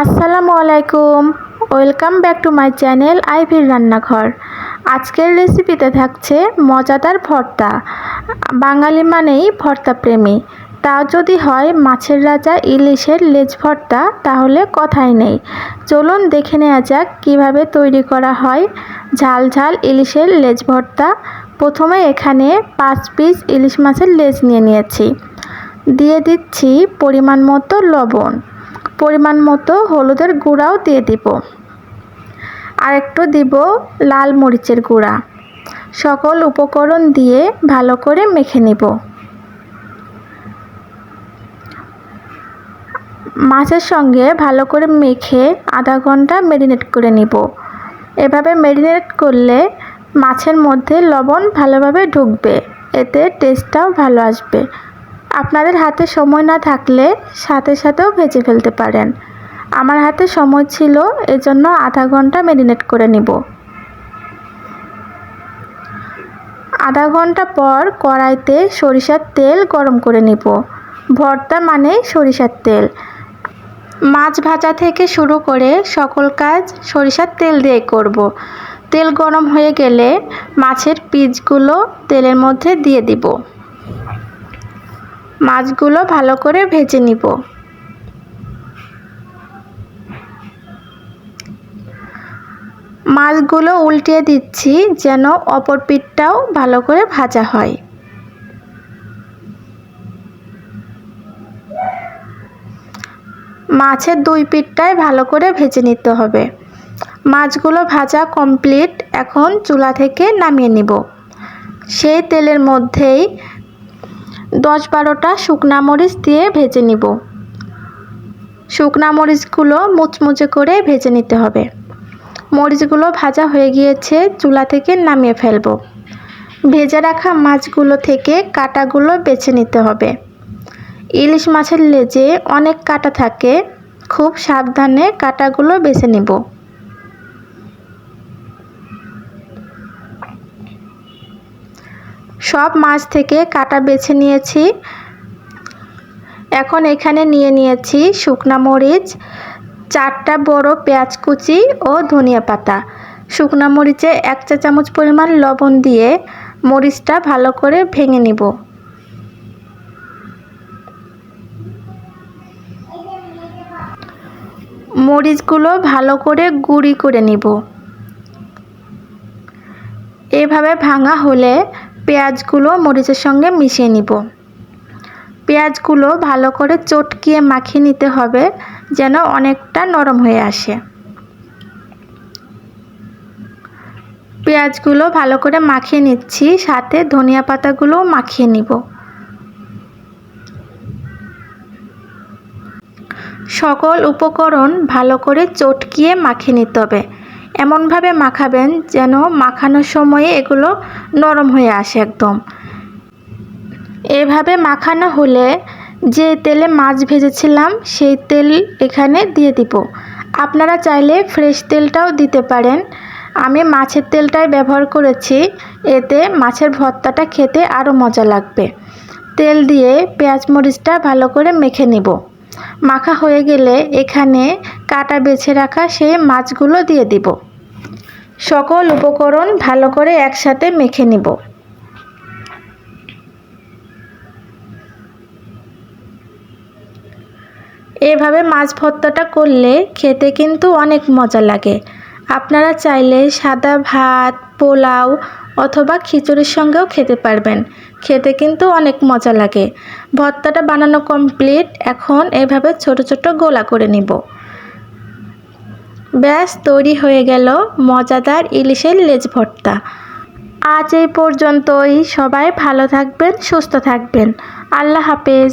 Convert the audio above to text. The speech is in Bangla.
আসসালামু আলাইকুম। Welcome back to my channel আইভির রান্নাঘর। আজকের রেসিপিতে থাকছে মজাদার ভর্তা। বাঙালি মানেই ভর্তা প্রেমী। তা যদি হয় মাছের রাজা ইলিশের লেজ ভর্তা, তাহলে কথাই নেই। চলুন দেখে নেওয়া যাক কীভাবে তৈরি করা হয় ঝাল ঝাল ইলিশের লেজ ভর্তা। প্রথমে এখানে পাঁচ পিস ইলিশ মাছের লেজ নিয়ে নিয়েছি। দিয়ে দিচ্ছি পরিমাণ মতো লবণ। পরিমাণ মতো হলুদের গুঁড়াও দিয়ে দিব। আর একটু দিব লাল মরিচের গুঁড়া। সকল উপকরণ দিয়ে ভালো করে মেখে নিব। মাছের সঙ্গে ভালো করে মেখে আধা ঘণ্টা মেরিনেট করে নিব। এভাবে মেরিনেট করলে মাছের মধ্যে লবণ ভালোভাবে ঢুকবে। এতে টেস্টটাও ভালো আসবে। আপনাদের হাতে সময় না থাকলে সাথে সাথেও ভেজে ফেলতে পারেন। আমার হাতে সময় ছিল, এজন্য আধা ঘণ্টা ম্যারিনেট করে নিব। আধা ঘণ্টা পর কড়াইতে সরিষার তেল গরম করে নিব। ভর্তা মানে সরিষার তেল। মাছ ভাজা থেকে শুরু করে সকল কাজ সরিষার তেল দিয়ে করব। তেল গরম হয়ে গেলে মাছের পিসগুলো তেলের মধ্যে দিয়ে দিব। মাছগুলো ভালো করে ভেজে নিব। মাছগুলো উল্টিয়ে দিচ্ছি যেন অপর পিঠটাও ভালো করে ভাজা হয়। মাছের দুই পিঠটাই ভালো করে ভেজে নিতে হবে। মাছগুলো ভাজা কমপ্লিট এখন চুলা থেকে নামিয়ে নিব। সেই তেলের মধ্যেই দশ বারোটা শুকনা মরিচ দিয়ে ভেজে নিব। শুকনা মরিচগুলো মুচমুচে করে ভেজে নিতে হবে। মরিচগুলো ভাজা হয়ে গিয়েছে, চুলা থেকে নামিয়ে ফেলব। ভেজে রাখা মাছগুলো থেকে কাটাগুলো বেছে নিতে হবে। ইলিশ মাছের লেজে অনেক কাটা থাকে, খুব সাবধানে কাটাগুলো বেছে নিব। সব মাছ থেকে কাটা বেছে নিয়েছি। এখন এখানে নিয়ে নিয়েছি শুকনা মরিচ, চারটা বড় পেঁয়াজ কুচি ও ধনিয়া পাতা। শুকনা মরিচে এক চা চামচ পরিমাণ লবণ দিয়ে মরিচটা ভালো করে ভেঙে নিব। মরিচগুলো ভালো করে গুঁড়ি করে নিব। এভাবে ভাঙা হলে পেঁয়াজগুলো মরিচের সঙ্গে মিশিয়ে নিব। পেঁয়াজগুলো ভালো করে চটকিয়ে মাখিয়ে নিতে হবে যেন অনেকটা নরম হয়ে আসে। পেঁয়াজগুলো ভালো করে মাখিয়ে নিচ্ছি, সাথে ধনিয়া পাতাগুলোও মাখিয়ে নিব। সকল উপকরণ ভালো করে চটকিয়ে মাখিয়ে নিতে হবে। এমনভাবে মাখাবেন যেন মাখানোর সময়ে এগুলো নরম হয়ে আসে একদম। এভাবে মাখানো হলে যে তেলে মাছ ভেজেছিলাম, সেই তেল এখানে দিয়ে দিব। আপনারা চাইলে ফ্রেশ তেলটাও দিতে পারেন। আমি মাছের তেলটাই ব্যবহার করেছি, এতে মাছের ভর্তাটা খেতে আরও মজা লাগবে। তেল দিয়ে পেঁয়াজ মরিচটা ভালো করে মেখে নিব। মাখা হয়ে গেলে এখানে কাটা বেছে রাখা সেই মাছগুলো দিয়ে দিব। সকল উপকরণ ভালো করে একসাথে মেখে নিব। এভাবে মাছ ভর্তাটা করলে খেতে কিন্তু অনেক মজা লাগে। আপনারা চাইলে সাদা ভাত, পোলাও অথবা খিচুড়ির সঙ্গেও খেতে পারবেন। খেতে কিন্তু অনেক মজা লাগে। ভর্তাটা বানানো কমপ্লিট এখন এভাবে ছোট ছোট গোলা করে নিব। ব্যাস, তৈরি হয়ে গেল মজাদার ইলিশের লেজ ভর্তা। আজ এই পর্যন্তই। সবাই ভালো থাকবেন, সুস্থ থাকবেন। আল্লাহ হাফেজ।